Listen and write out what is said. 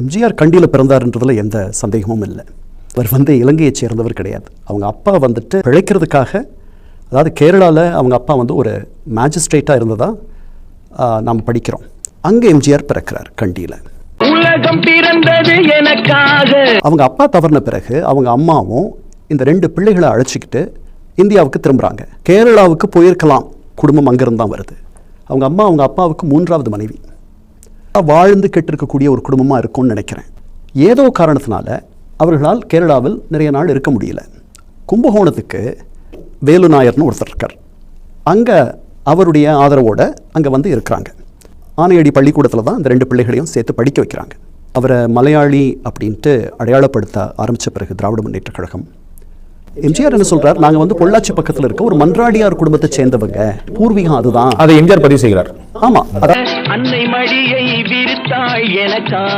எம்ஜிஆர் கண்டியில் பிறந்தாருன்றதுல எந்த சந்தேகமும் இல்லை. அவர் வந்து இலங்கையைச் சேர்ந்தவர் கிடையாது. அவங்க அப்பா வந்துட்டு பிழைக்கிறதுக்காக அதாவது கேரளாவில் அவங்க அப்பா வந்து ஒரு மேஜிஸ்ட்ரேட்டாக இருந்ததா ஆஹ், நாம் படிக்கிறோம். அங்கே எம்ஜிஆர் பிறக்கிறார் கண்டியில். அவங்க அப்பா தவறின பிறகு அவங்க அம்மாவும் இந்த ரெண்டு பிள்ளைகளை அழைச்சிக்கிட்டு இந்தியாவுக்கு திரும்புகிறாங்க கேரளாவுக்கு போயிருக்கலாம். குடும்பம் அங்கிருந்து தான் வருது. அவங்க அம்மா அவங்க அப்பாவுக்கு மூன்றாவது மனைவி. வாழ்ந்து கெட்டிருக்கக்கூடிய ஒரு குடும்பமாக இருக்கும்னு நினைக்கிறேன். ஏதோ காரணத்தினால அவர்களால் கேரளாவில் நிறைய நாள் இருக்க முடியல. கும்பகோணத்துக்கு வேலு நாயர்னு ஒருத்தர் இருக்கார். அங்கே அவருடைய ஆதரவோடு அங்கே வந்து இருக்கிறாங்க. ஆனையடி பள்ளிக்கூடத்தில் தான் இந்த ரெண்டு பிள்ளைகளையும் சேர்த்து படிக்க வைக்கிறாங்க. அவரை மலையாளி அப்படின்ட்டு அடையாளப்படுத்த ஆரம்பித்த பிறகு திராவிட முன்னேற்ற கழகம் எம்ஜிஆர் என்ன சொல்றார்? நாங்கள் வந்து பொள்ளாச்சி பக்கத்தில் இருக்க ஒரு மன்றாடியார் குடும்பத்தை சேர்ந்தவங்க. பூர்வீகம் அதுதான். அதை எம்ஜிஆர் பதிவு செய்கிறார். ஆமாம் அதான்.